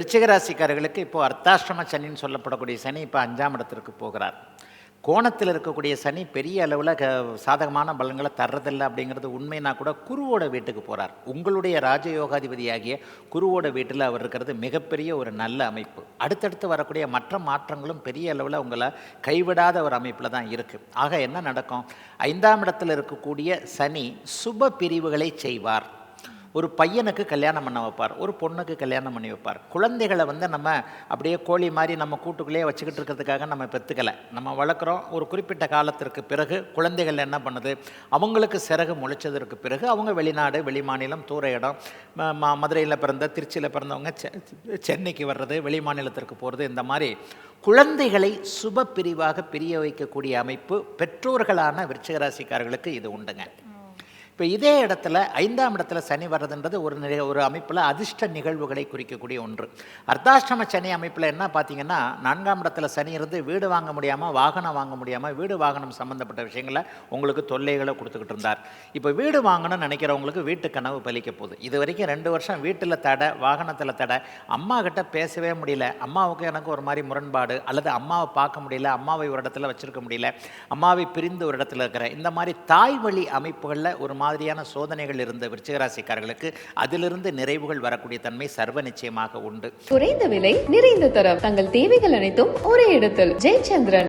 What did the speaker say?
விருச்சிகராசிக்காரர்களுக்கு இப்போ அர்த்தாஷ்டம சனின்னு சொல்லப்படக்கூடிய சனி இப்போ அஞ்சாம் இடத்திற்கு போகிறார். கோணத்தில் இருக்கக்கூடிய சனி பெரிய அளவில் க சாதகமான பலன்களை தர்றதில்லை அப்படிங்கிறது உண்மைனா கூட குருவோட வீட்டுக்கு போகிறார் உங்களுடைய ராஜயோகாதிபதியாகிய குருவோட வீட்டில் அவர் இருக்கிறது மிகப்பெரிய ஒரு நல்ல அமைப்பு. அடுத்தடுத்து வரக்கூடிய மற்ற மாற்றங்களும் பெரிய அளவில் உங்களை கைவிடாத ஒரு அமைப்பில் தான் இருக்குது ஆக என்ன நடக்கும்? ஐந்தாம் இடத்தில் இருக்கக்கூடிய சனி சுப பிரிவுகளை செய்வார். ஒரு பையனுக்கு கல்யாணம் பண்ண வைப்பார் ஒரு பொண்ணுக்கு கல்யாணம் பண்ணி வைப்பார். குழந்தைகளை வந்து நம்ம அப்படியே கோழி மாதிரி நம்ம கூட்டுக்குள்ளேயே வச்சுக்கிட்டு இருக்கிறதுக்காக நம்ம பெற்றுக்கலை நம்ம வளர்க்குறோம். ஒரு குறிப்பிட்ட காலத்திற்கு பிறகு குழந்தைகள் என்ன பண்ணுது? அவங்களுக்கு சிறகு முளைச்சதற்கு பிறகு அவங்க வெளிநாடு வெளிமாநிலம் தூர இடம் மதுரையில் பிறந்த திருச்சியில் பிறந்தவங்க செ- சென்னைக்கு வர்றது வெளி மாநிலத்திற்கு போகிறது இந்த மாதிரி குழந்தைகளை சுப பிரிவாக பிரிய வைக்கக்கூடிய அமைப்பு பெற்றோர்களான விருச்சிகராசிக்காரர்களுக்கு இது உண்டுங்க. இப்போ இதே இடத்துல ஐந்தாம் இடத்துல சனி வர்றதுன்றது ஒரு நிலை ஒரு அமைப்பில் அதிர்ஷ்ட நிகழ்வுகளை குறிக்கக்கூடிய ஒன்று. அர்த்தாஷ்டம சனி அமைப்பில் என்ன பார்த்தீங்கன்னா நான்காம் இடத்துல சனி இருந்து வீடு வாங்க முடியாமல் வாகனம் வாங்க முடியாமல் வீடு வாகனம் சம்மந்தப்பட்ட விஷயங்களை உங்களுக்கு தொல்லைகளை கொடுத்துக்கிட்டு இருந்தார். இப்போ வீடு வாங்கணும்னு நினைக்கிறவங்களுக்கு வீட்டு கனவு பலிக்க போகுது. இது வரைக்கும் ரெண்டு வருஷம் வீட்டில் தடை வாகனத்தில் தடை. அம்மா கிட்ட பேசவே முடியல. அம்மாவுக்கு எனக்கு ஒரு மாதிரி முரண்பாடு அல்லது அம்மாவை பார்க்க முடியல அம்மாவை ஒரு இடத்துல வச்சுருக்க முடியல அம்மாவை பிரிந்து ஒரு இடத்துல இருக்கிற இந்த மாதிரி தாய் வழி அமைப்புகளில் ஒரு மாதிரியான சோதனைகள் இருந்த விருச்சிகராசிக்காரர்களுக்கு அதிலிருந்து நிறைவுகள் வரக்கூடிய தன்மை சர்வ நிச்சயமாக உண்டு. குறைந்த விலை நிறைந்த தரம். தங்கள் தேவைகள் அனைத்தும் ஒரே இடத்தில். ஜெயச்சந்திரன்.